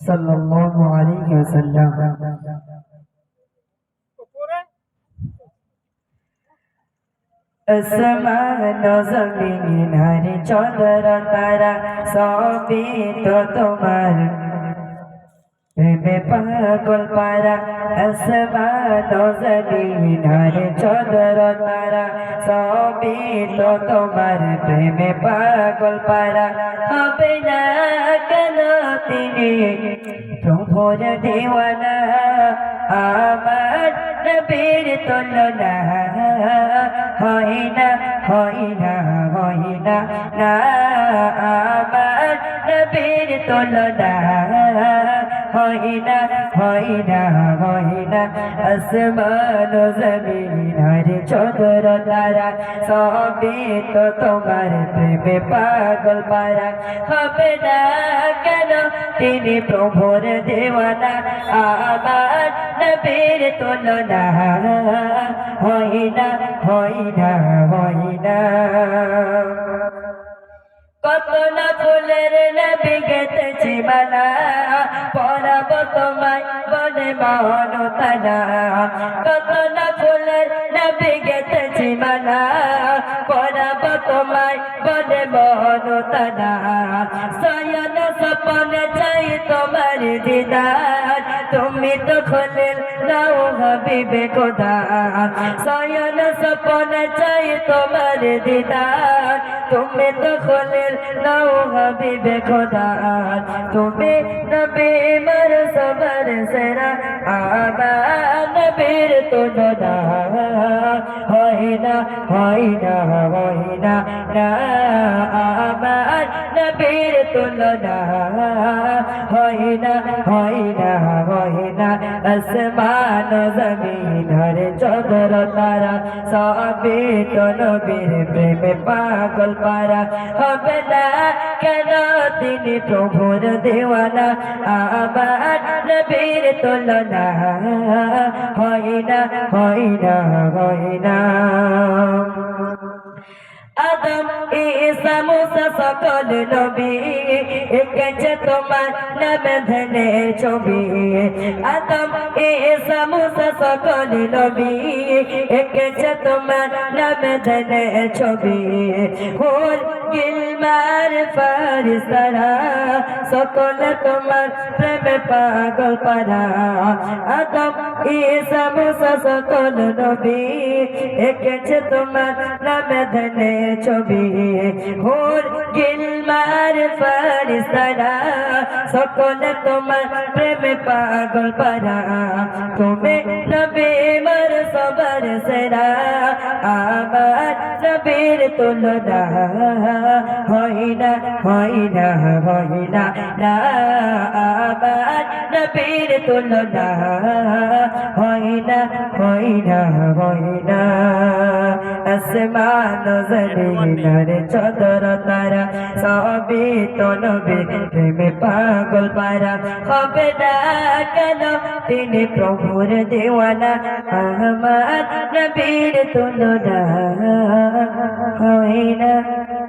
সাল্লাল্লাহু আলাইহি ওয়াসাল্লাম। আসমান জমিন আর চন্দ্র তারা, সবই তো তোমার। প্রেমে পাগল পারা, আসমান জমিন আর চন্দ্র তারা, সবই তো তোমার। প্রেমে পাগল পারা, হবে না তিনি প্রভুর দেওয়ানা আমার নবীর তুলনা। হয় না হয় না হয় না, আমার নবীর তুলনা। হয় না হয় না হয় না আসমান জমিন আর চন্দ্র তারা সবই তো তোমার প্রেমে পাগল পারা হবে না কেন তিনি প্রভুর দেওয়ানা আমার নবীর তুলনা হয় না হয় না হয় না কত ফুলের নবী গেতেছি মালা পরাব তোমায় বনে মহন তানা। কত না ফুলের নবী গেতেছি মালা পরাব তোমায় বনে মহন তানা। সয়ন সপন চাই তোমার দিদার, তুমি তো খোলের নাও হবিবে খোদা। সয়ন সপন চাই তোমার দিদার তুমি দখলের খোলের নাও হাবিবে খোদা। তুমি নবী মার সবার সেরা। আবা নবীর তুলনা হয় না হয় না হয় না না আমার নবীর তুলনা হয় না হয় না হয় না। আসমান জমিন হর চন্দ্র তারা সবে তো নবীর প্রেমে পাগল পারা। হবে না কেন তিনি প্রভুর দেওয়ানা? আমার নবীর তুলনা হয় না হয় না হয় না। আদম ঈসা মুসা সকল নবী একেছে তোমার নামে ধনে ছবি আদম ঈসা মুসা সকল নবী একেছে তোমার নামে ধনে ছবি হোল গিলমার ফারিস্তারা সকল তোমার প্রেমে পাগল পারা আদম ঈসা মুসা সকল নবী একেছে তোমার নামে ধনে ছবি হোর গিলমার ফারিস্তারা, সকল তোমার প্রেমে পাগল পারা। তুমি নবী মর সবার সেরা, আমার নবীর তুলনা। হয় না হয় না হয় না না, আমার নবীর তুলনা। হয় না হয় না হয় না। আসমান জমিনার চদর তারা, সবই তো নবী প্রেমে পাগল পারা। হবে না কেন তিনি প্রভুর দেওয়ানা আমার নবীর তুলনা। হয় না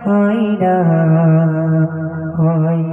হয় না, হয়